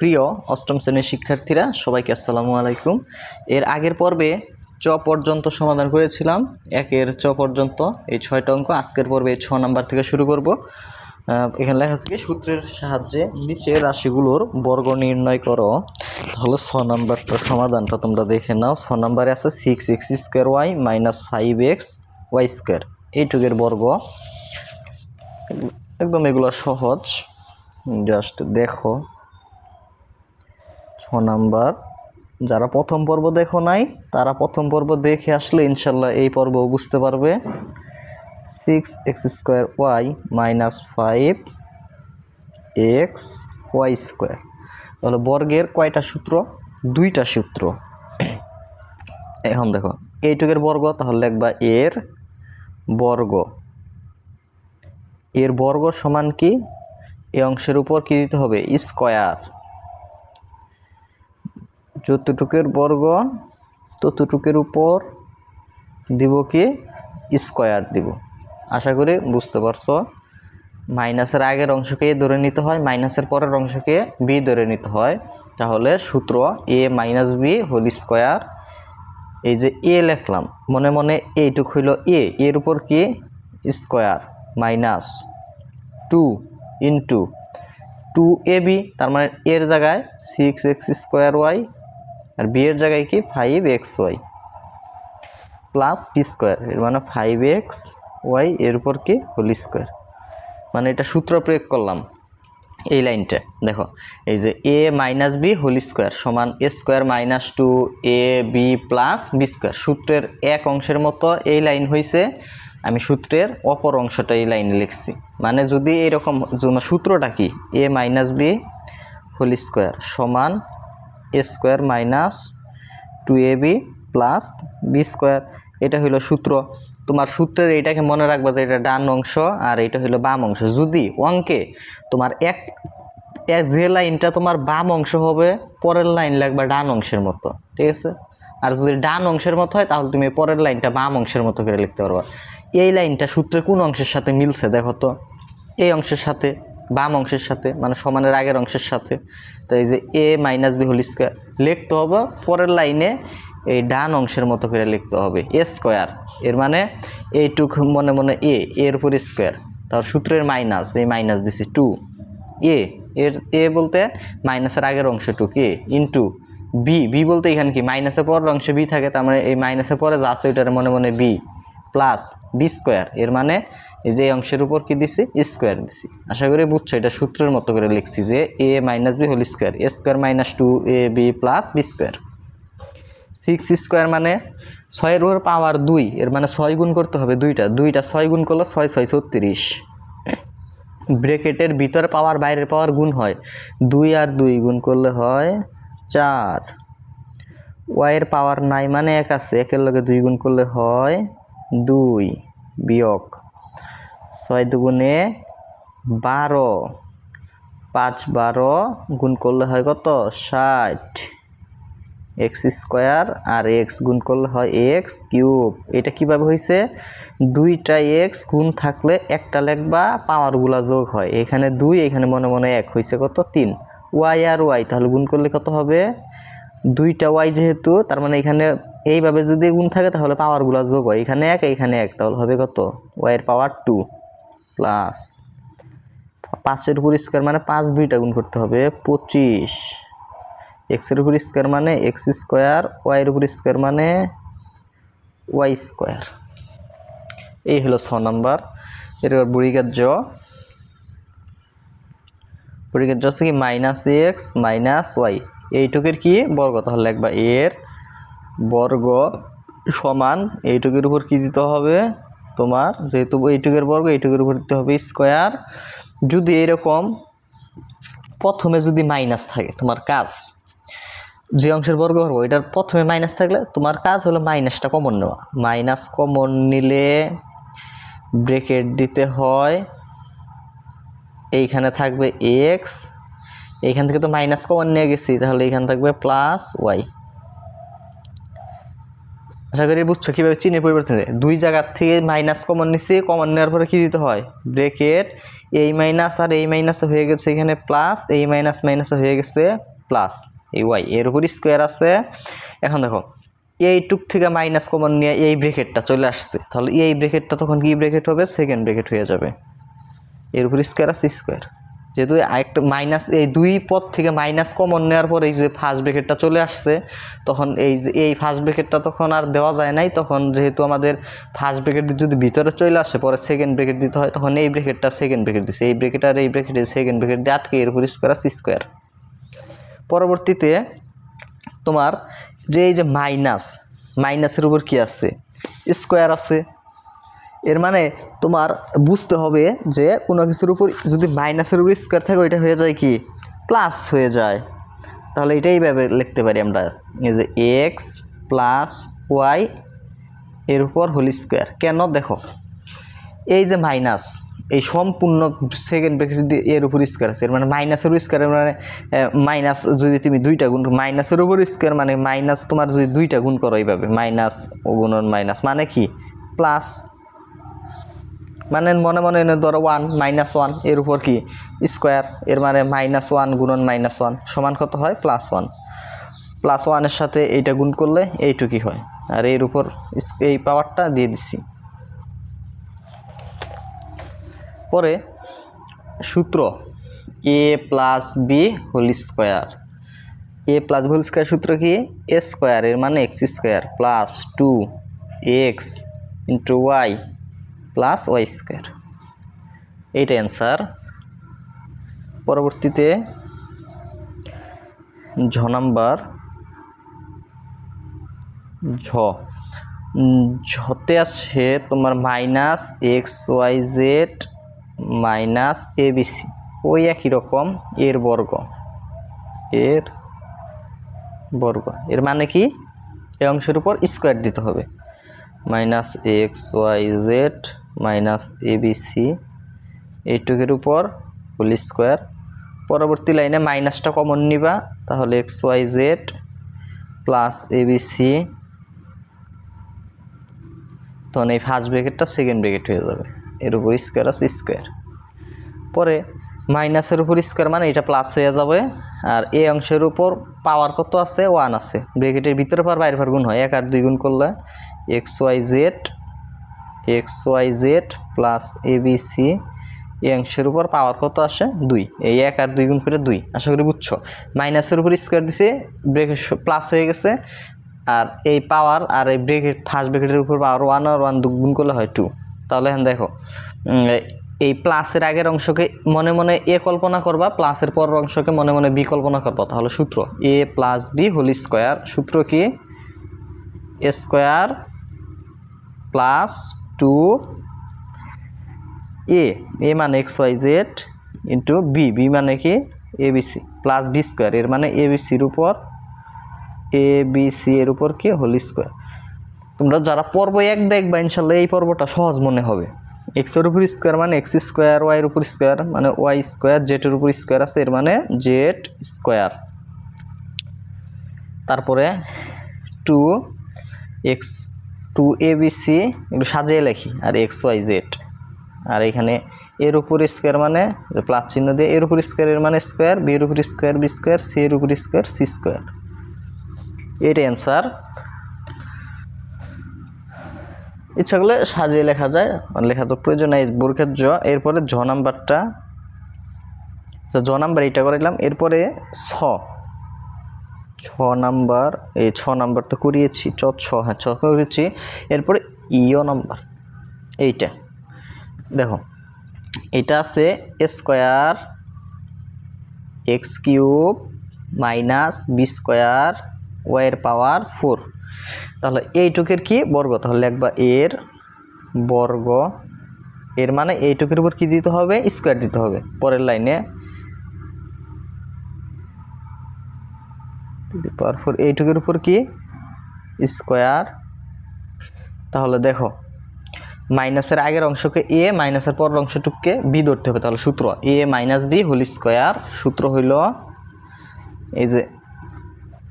প্রিয় অষ্টম শ্রেণির শিক্ষার্থীরা, সবাইকে আসসালামু আলাইকুম। এর আগের পর্বে চ পর্যন্ত সমাধান করেছিলাম। একের চ পর্যন্ত, এই ছয়টা অঙ্ক। আজকের পর্বে ছ নাম্বার থেকে শুরু করব। এখানে লেখা আছে সূত্রের সাহায্যে নিচে রাশিগুলোর বর্গ নির্ণয় করো। তাহলে ছ নাম্বারটা সমাধানটা তোমরা দেখে নাও। ছ নাম্বারে আছে six X square Y minus five X Y square এইটুকের বর্গ। একদম এগুলো সহজ। জাস্ট দেখো। ছ নাম্বার। যারা প্রথম পর্ব দেখো নাই, তারা প্রথম পর্ব দেখে আসলে ইনশাল্লাহ এই পর্বও বুঝতে পারবে। Six X square Y minus five X Y square তাহলে বর্গের কয়টা সূত্র? দুইটা সূত্র। এখন দেখো, এইটুকের বর্গ, তাহলে লিখবা এর বর্গ। এর বর্গ সমান কি? এই অংশের উপর কি দিতে হবে? স্কয়ার যতটুকের বর্গ, ততটুকের উপর দিব কি? স্কয়ার দিব। আশা করি বুঝতে পারছ? মাইনাসের আগের অংশকে এ ধরে নিতে হয়, মাইনাসের পরের অংশকে বি ধরে নিতে হয়। তাহলে সূত্র A minus B whole square এই যে এ লিখলাম, মনে মনে এইটুক হইল এ এর উপর কি? Square minus two into two A B তার মানে এর জায়গায় সিক্স এক্স স্কোয়ার ওয়াই আর বি এর জায়গায় কি? Five X Y plus B square এর মানে ফাইভ এক্স ওয়াই এর উপর কি? হোল স্কোয়ার মানে এটা সূত্র প্রয়োগ করলাম এই লাইনটা। দেখো, এই যে A minus B whole square সমান A square minus two A B plus B square সূত্রের এক অংশের মতো এই লাইন হয়েছে আমি সূত্রের অপর অংশটা এই লাইনে লিখছি। মানে যদি এরকম জ- সূত্রটা কি? A minus B whole square সমান A square minus two A B plus B square. এটা হলো সূত্র। তোমার সূত্রের এইটাকে মনে রাখবা যে এটা ডান অংশ আর এটা হলো বাম অংশ। যদি অঙ্কে তোমার এক যে লাইনটা তোমার বাম অংশ হবে, পরের লাইন লাগবে ডান অংশের মতো, ঠিক আছে? আর যদি ডান অংশের মতো হয়, তাহলে তুমি পরের লাইনটা বাম অংশের মতো করে লিখতে পারবা। এই লাইনটা সূত্রের কোন অংশের সাথে মিলছে দেখো তো? এই অংশের সাথে। বাম অংশের সাথে মানে সমানের আগের অংশের সাথে। তো এই যে A minus B whole square লিখতে হবে, পরের লাইনে এই ডান অংশের মতো করে লিখতে হবে, এ স্কোয়ার। এর মানে এইটুক মনে মনে এ, এর উপর স্কোয়ার। তার সূত্রের মাইনাস, এই মাইনাস দিছি টু। এ, এর, এ বলতে মাইনাসের আগের অংশ টু কে ইন্টু বি বি বলতে এখানে কি? মাইনাসের পরের অংশ বি থাকে, তার মানে এই মাইনাসের পরে যা আছে ওইটার মনে মনে বি প্লাস বি স্কোয়ার এর মানে এই যে অংশের উপর কি দিছি? স্কোয়ার দিছি। আশা করি বুঝছ, এটা সূত্রের মতো করে লিখছি যে A minus B whole square A square minus two A B plus B square six square মানে ছয়ের উপর পাওয়ার দুই, এর মানে ছয় গুণ করতে হবে দুইটা। দুইটা ছয় গুণ করলে ছয় ছয়, ছত্রিশ। ব্রেকেটের ভিতর পাওয়ার বাইরের পাওয়ার গুণ হয় দুই আর দুই গুণ করলে হয় চার। ওয়াইয়ের পাওয়ার নাই মানে এক আছে, একের লগে দুই গুণ করলে হয় দুই বিয়োগ। ছয় দুগুণে বারো। পাঁচ বারো গুণ করলে হয় কত? ষাট। এক্স স্কোয়ার আর এক্স গুণ করলে হয় এক্স কিউব। এটা কীভাবে হয়েছে দুইটা এক্স গুণ থাকলে একটা লেখবা পাওয়ারগুলা যোগ হয়। এখানে দুই, এখানে মনে মনে এক। হয়েছে কত? তিন। ওয়াই আর ওয়াই, তাহলে গুণ করলে কত হবে? দুইটা ওয়াই যেহেতু, তার মানে এখানে এইভাবে যদি গুণ থাকে তাহলে পাওয়ারগুলা যোগ হয়। এখানে এক এখানে এক, তাহলে হবে কত? ওয়াইয়ের পাওয়ার টু। প্লাস পাঁচের উপর স্কোয়ার মানে পাঁচ দুইটা গুণ করতে হবে, পঁচিশ। এক্সের উপর স্কোয়ার মানে এক্স স্কোয়ার ওয়াইয়ের উপর স্কোয়ার মানে ওয়াই স্কোয়ার। এই হলো ছ নাম্বার। এরপর বুড়িগার জ বুড়িগার জ হচ্ছে কি মাইনাস এক্স মাইনাস ওয়াই এইটুকের কি বর্গ? তাহলে লিখবা এর বর্গ সমান এইটুকের উপর কি দিতে হবে? তোমার, যেহেতু এইটুকের বর্গ, এইটুকের উপর দিতে হবে স্কোয়ার যদি এরকম প্রথমে যদি মাইনাস থাকে, তোমার কাজ, যে অংশের বর্গ করব এটার প্রথমে মাইনাস থাকলে তোমার কাজ হলো মাইনাসটা কমন নেওয়া। মাইনাস কমন নিলে ব্রেকেট দিতে হয়, এইখানে থাকবে এক্স এইখান থেকে তো মাইনাস কমন নিয়ে গেছি, তাহলে এইখানে থাকবে প্লাস ওয়াই আশা করি বুঝছ কীভাবে চিহ্নের পরিবর্তন। দুই জায়গার থেকে মাইনাস কমন নিচ্ছি কমন নেওয়ার পরে কী দিতে হয়? ব্রেকেট এই মাইনাস আর এই মাইনাস হয়ে গেছে এখানে প্লাস এই মাইনাস মাইনাস হয়ে গেছে প্লাস এই ওয়াই এর উপর স্কোয়ার আছে। এখন দেখো, এইটুক থেকে মাইনাস কমন নিয়ে এই ব্রেকেটটা চলে আসছে। তাহলে এই ব্রেকেটটা তখন কি ব্রেকেট হবে? সেকেন্ড ব্রেকেট হয়ে যাবে। এর উপর স্কোয়ার আছে স্কোয়ার যেহেতু একটা মাইনাস এই দুই পদ থেকে মাইনাস কমন নেওয়ার পর এই যে ফার্স্ট ব্রেকেটটা চলে আসছে, তখন এই এই ফার্স্ট ব্রেকেটটা তখন আর দেওয়া যায় নাই। তখন যেহেতু আমাদের ফার্স্ট ব্রেকেট যদি ভিতরে চলে আসে, পরে সেকেন্ড ব্রেকেট দিতে হয়, তখন এই ব্রেকেটটা সেকেন্ড ব্রেকেট দিচ্ছে এই ব্রেকেট আর এই ব্রেকেটে সেকেন্ড ব্রেকেট দিয়ে আটকে এর উপর স্কোয়ার আছে স্কোয়ার পরবর্তীতে তোমার যে এই যে মাইনাস মাইনাসের উপর কি আছে? স্কোয়ার আছে। এর মানে তোমার বুঝতে হবে যে কোনো কিছুর উপর যদি মাইনাসের উপর স্কোয়ার থাকে, ওইটা হয়ে যায় কি? প্লাস হয়ে যায়। তাহলে এটাই এইভাবে লিখতে পারি আমরা। এই যে এক্স প্লাস ওয়াই এর উপর হোল স্কোয়ার কেন? দেখো, এই যে মাইনাস এই সম্পূর্ণ সেকেন্ড ব্র্যাকেট দিয়ে এর উপর স্কোয়ার আছে। এর মানে মাইনাসের স্কোয়ার মানে মাইনাস যদি তুমি দুইটা গুণ মাইনাসের উপর স্কোয়ার মানে মাইনাস তোমার যদি দুইটা গুণ করো এইভাবে মাইনাস ও গুণন মাইনাস মানে কি? প্লাস মানে মনে মনে এনে ধরো ওয়ান মাইনাস ওয়ানের উপর কি? স্কোয়ার এর মানে মাইনাস ওয়ান গুণন মাইনাস ওয়ান সমান কত হয়? প্লাস ওয়ান প্লাস ওয়ানের সাথে এইটা গুণ করলে এইটুকুই হয়। আর এর উপর এই পাওয়ারটা দিয়ে দিচ্ছি। পরে সূত্র A plus B whole square A plus whole square সূত্র কি? এ স্কোয়ার এর মানে X square plus two X into Y plus Y square এইটা অ্যান্সার পরবর্তীতে ঝ নাম্বার ঝ। ঝতে আছে তোমার minus X Y Z minus ABC ওই একই রকম এর বর্গ। এর বর্গ। এর মানে কি? এই অংশের উপর স্কোয়ার দিতে হবে। Minus X Y Z minus ABC এইটুকের উপর হোল স্কোয়ার। পরবর্তী লাইনে মাইনাসটা কমন নিবা, তাহলে X Y Z plus ABC তখন এই ফার্স্ট ব্রেকেটটা সেকেন্ড ব্রেকেট হয়ে যাবে। এর উপর স্কোয়ার আছে স্কোয়ার। পরে মাইনাসের উপর স্কোয়ার মানে এটা প্লাস হয়ে যাবে, আর এই অংশের উপর পাওয়ার কত আছে? ওয়ান আছে। ব্রেকেটের ভিতরে পাওয়ার বাইরে পাওয়ার গুণ হয়, এক আর দুই গুণ করলে X Y Z X Y Z plus A B C, এই অংশের উপর পাওয়ার কত আসে? দুই। এই এক আর দুই গুণ করে দুই। আশা করি বুঝছ? মাইনাসের উপর স্কোয়ার দিছে ব্রেকেট প্লাস হয়ে গেছে। আর এই পাওয়ার আর এই ব্রেকেট ফার্স্ট ব্রেকেটের উপর পাওয়ার ওয়ান আর ওয়ান গুণ করলে হয় টু তাহলে এখন দেখো এই প্লাসের আগের অংশকে মনে মনে এ কল্পনা করবা প্লাসের পরের অংশকে মনে মনে বি কল্পনা করবা। তাহলে সূত্র A plus B whole square সূত্র কি? Square plus two A A মানে X Y Z into B B মানে কি? A B C plus B square এর মানে এ বি সির উপর এ বি সি এর উপর কি? হোল স্কোয়ার তোমরা যারা পর্ব এক দেখবা, ইনশাল্লাহ এই পর্বটা সহজ মনে হবে। এক্সের উপর স্কোয়ার মানে এক্স স্কোয়ার ওয়াইয়ের উপর স্কোয়ার মানে ওয়াই স্কোয়ার জেটের উপর স্কোয়ার আছে, এর মানে জেড স্কোয়ার তারপরে two X two A B C একটু সাজিয়ে লেখি আর এক্স ওয়াই জেড আর এখানে এর উপর স্কোয়ার মানে প্লাস চিহ্ন দিয়ে এর উপর স্কোয়ারের মানে স্কোয়ার বি এর উপর স্কোয়ার বি স্কোয়ার সি এর উপর স্কোয়ার সি স্কোয়ার এটাই অ্যান্সার ইচ্ছা করলে সাজিয়ে লেখা যায় আর লেখা তো প্রয়োজন নাই বোরখের জ এরপরে জ নাম্বারটা। আচ্ছা, জ নাম্বার এইটা করাইলাম এরপরে ছ ছ নাম্বার, এই ছ নাম্বার তো করিয়েছি, চ, ছ হ্যাঁ ছ করেছি। এরপরে ইও নাম্বার, এইটা। দেখো, এটা আছে square X cube minus B square ওয়াইয়ের পাওয়ার ফোর। তাহলে এইটুকের কি বর্গ? তাহলে লিখবা এর বর্গ, এর মানে এইটুকের উপর কি দিতে হবে? স্কোয়ার দিতে হবে, পরের লাইনে। পাওয়ার ফোর এইটুকের উপর কি? স্কোয়ার। তাহলে দেখো, মাইনাসের আগের অংশকে এ, মাইনাসের পরের অংশটুককে বি ধরতে হবে, তাহলে সূত্র A minus B whole square. সূত্র হইল এই যে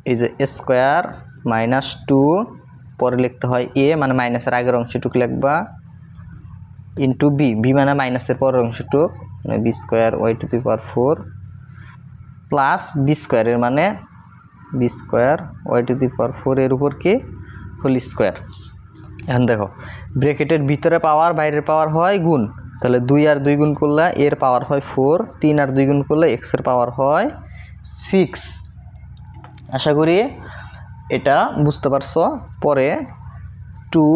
এই যে স্কোয়ার মাইনাস টু, পরে লিখতে হয় এ মানে মাইনাসের আগের অংশটুকু লিখবা ইন্টু বি। বি মানে মাইনাসের পরের অংশটুক মানে B square Y to the power four plus B স্কোয়ারের মানে B square, Y to the power four এর উপর কি? Whole square. এখন দেখো ব্রেকেটের ভিতরে পাওয়ার, বাইরের পাওয়ার হয় গুণ। তাহলে দুই আর দুই গুণ করলে এর পাওয়ার হয় ফোর, তিন আর দুই গুণ করলে এক্সের পাওয়ার হয় সিক্স। আশা করি এটা বুঝতে পারছ? পরে টু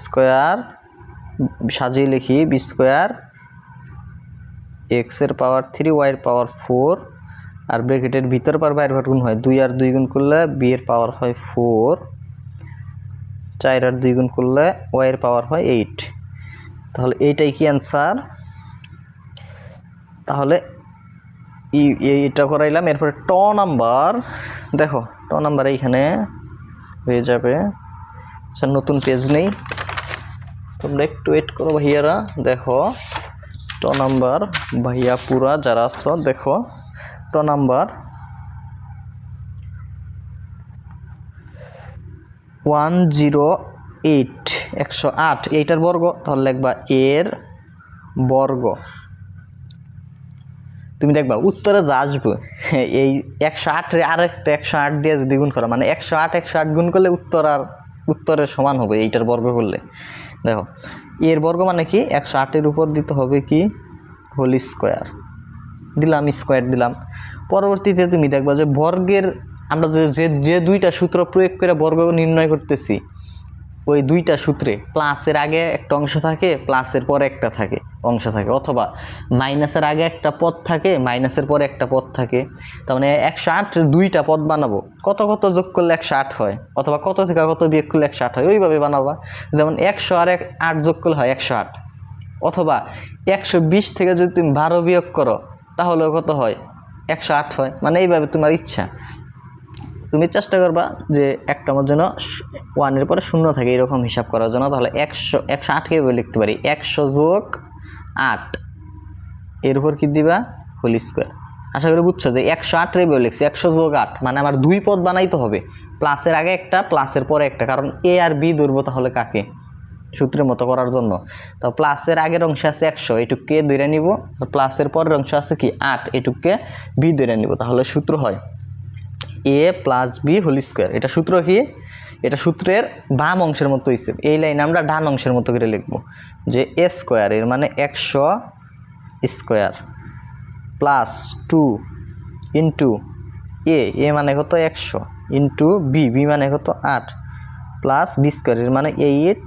স্কোয়ার, সাজিয়ে লিখি, বি স্কোয়ার এক্সের পাওয়ার থ্রি ওয়াইয়ের পাওয়ার ফোর আর ব্রেকেটের ভিতর পাওয়ার বাইরের পাওয়ার গুণ হয় দুই আর দুই গুণ করলে বি এর পাওয়ার হয় ফোর চার আর দুই গুণ করলে ওয়াইয়ের পাওয়ার হয় এইট তাহলে এইটাই কি অ্যান্সার তাহলে এইটা করাইলাম। এরপরে ট নাম্বার দেখো ট নাম্বার এইখানে হয়ে যাবে। আচ্ছা নতুন পেজ নেই। তোমরা একটু ওয়েট করো ভাইয়ারা, দেখো। ট নাম্বার ভাইয়া পুরা যারা আছো, দেখো। ট নাম্বার। ওয়ান জিরো এইট, একশো আট। এইটার বর্গ, তাহলে লিখবা এর বর্গ। তুমি দেখবা, উত্তরে যা আসবে এই একশো আটে আর একটা একশো আট দিয়ে যদি গুণ করো মানে একশো আট একশো আট গুণ করলে উত্তর আর উত্তরের সমান হবে এইটার বর্গ করলে। দেখো, এর বর্গ মানে কি? একশো আটের উপর দিতে হবে কি? Whole square. দিলাম স্কোয়ার দিলাম। পরবর্তীতে তুমি দেখবা যে বর্গের আমরা যে, যে- দুইটা সূত্র প্রয়োগ করে বর্গ নির্ণয় করতেছি, ওই দুইটা সূত্রে প্লাসের আগে একটা অংশ থাকে, প্লাসের পরে একটা থাকে, অংশ থাকে। অথবা মাইনাসের আগে একটা পদ থাকে, মাইনাসের পরে একটা পদ থাকে। তার মানে একশো আট দুইটা পদ বানাবো। কত কত যোগ করলে একশো আট হয়? অথবা কত থেকে কত বিয়োগ করলে একশো আট হয়? ওইভাবে বানাবা। যেমন একশো আর এক, আট যোগ করলে হয় একশো আট। অথবা একশো বিশ থেকে যদি তুমি বারো বিয়োগ করো তাহলেও কত হয়? একশো আট হয়। মানে এইভাবে তোমার ইচ্ছা। তুমি চেষ্টা করবা যে একটা আমার জন্য ওয়ানের পরে শূন্য থাকে এরকম হিসাব করার জন্য। তাহলে একশো একশো আটকে লিখতে পারি? একশো যোগ আট। এর উপর কি দিবা? Whole square. আশা করি বুঝছ যে একশো আট রেবে লিখছি। একশো যোগ আট মানে আমার দুই পদ বানাইতে হবে। প্লাসের আগে একটা, প্লাসের পরে একটা। কারণ এ আর বি ধরবো তাহলে কাকে? সূত্রের মতো করার জন্য। তো প্লাসের আগের অংশ আছে একশো, এটুককে ধরে নিব। প্লাসের পরের অংশ আছে কি? আট, এটুককে বি ধরে নিব। তাহলে সূত্র হয় a plus b whole square. এটা সূত্র কি? এটা সূত্রের বাম অংশের মতো হয়েছে এই লাইনে আমরা ডান অংশের মতো করে লিখব যে এ স্কোয়ার, এর মানে একশো square plus two into a. A মানে কত? একশো ইন্টু বি। বি মানে কত? আট প্লাস বি স্কোয়ার, এর মানে এইট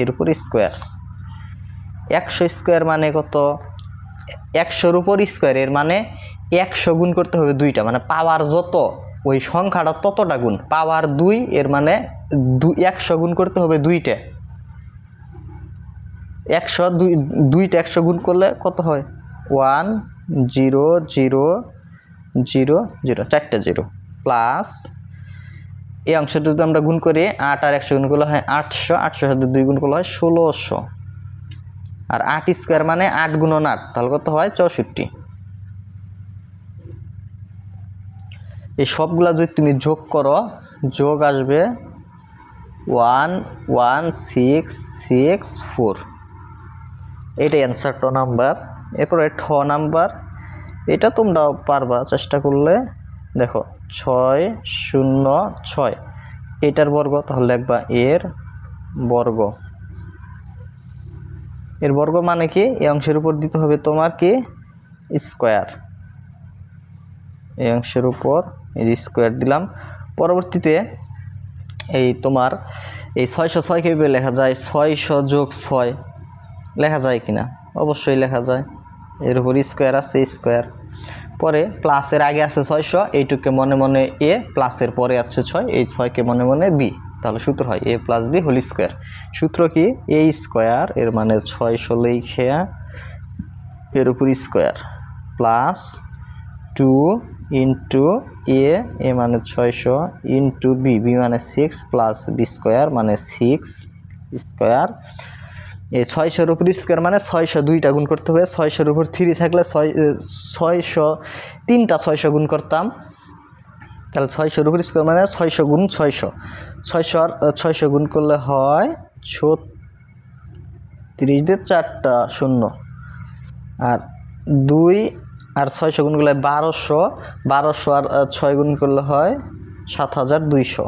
এর উপর স্কোয়ার একশো স্কোয়ার মানে কত? একশোর উপর স্কোয়ার এর মানে একশো গুণ করতে হবে দুইটা মানে পাওয়ার যত, ওই সংখ্যাটা ততটা গুণ। পাওয়ার দুই, এর মানে একশো গুণ করতে হবে দুইটা। একশো দুই দুইটা একশো গুণ করলে কত হয়? One, zero zero zero zero, চারটে জিরো। প্লাস এই অংশটা যদি আমরা গুণ করি, আট আর একশো গুণ করলে হয় আটশো আটশো সাথে দুই গুণ করলে হয় ষোলোশো। আর আট স্কোয়ার মানে আট গুণন আট, তাহলে কত হয়? চৌষট্টি। এই সবগুলা যদি তুমি যোগ করো, যোগ আসবে one one, six six, four. এটাই অ্যান্সার ট নাম্বার। এরপরে ঠ নাম্বার। এটা তোমরাও পারবা, চেষ্টা করলে। দেখো ছয় শূন্য ছয়। এটার বর্গ, তাহলে লিখবা এর বর্গ। এর বর্গ মানে কি? এই অংশের উপর দিতে হবে তোমার কি? স্কোয়ার। এই অংশের উপর যে স্কোয়ার দিলাম। পরবর্তীতে এই তোমার এই ছয়শো ছয় কীভাবে লেখা যায়? ছয়শো যোগ ছয়। লেখা যায় কিনা? অবশ্যই লেখা যায়। এর উপর স্কোয়ার আছে, স্কোয়ার। পরে প্লাসের আগে আছে ছয়শো, এইটুকে মনে মনে এ, প্লাসের পরে আছে ছয়, এই ছয়কে মনে মনে বি। তাহলে সূত্র হয় a plus b whole square. সূত্র কি? এ স্কোয়ার, এর মানে ছয় ছয়শো লেখে এর উপর square. Plus two into a a মানে ছয়শো ইন্টু বি বি মানে সিক্স প্লাস বি স্কোয়ার মানে সিক্স স্কোয়ার। এই ছয়শোর উপর স্কোয়ার মানে ছয়শো দুইটা গুণ করতে হবে। ছয়শোর উপর থ্রি থাকলে ছয় ছয়শো তিনটা ছয়শো গুণ করতাম। তাহলে ছয়শোর উপর স্কোয়ার মানে ছয়শো গুণ ছয়শো। ছয়শো আর ছয়শো গুণ করলে হয় ছত্রিশ দিয়ে চারটা শূন্য। আর দুই আর ছয়শো গুণ করলে বারোশো। বারোশো আর ছয় গুণ করলে হয় সাত হাজার দুইশো।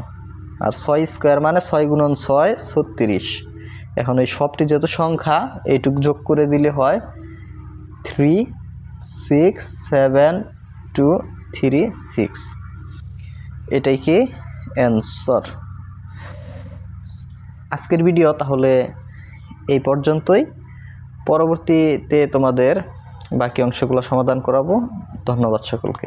আর ছয় স্কোয়ার মানে ছয় গুণন ছয়, ছত্রিশ। এখন এই সবটি যেহেতু সংখ্যা, এইটুক যোগ করে দিলে হয় three six seven two three six এটাই কি অ্যান্সার আজকের ভিডিও তাহলে এই পর্যন্তই। পরবর্তীতে তোমাদের বাকি অংশগুলো সমাধান করাবো। ধন্যবাদ সকলকে।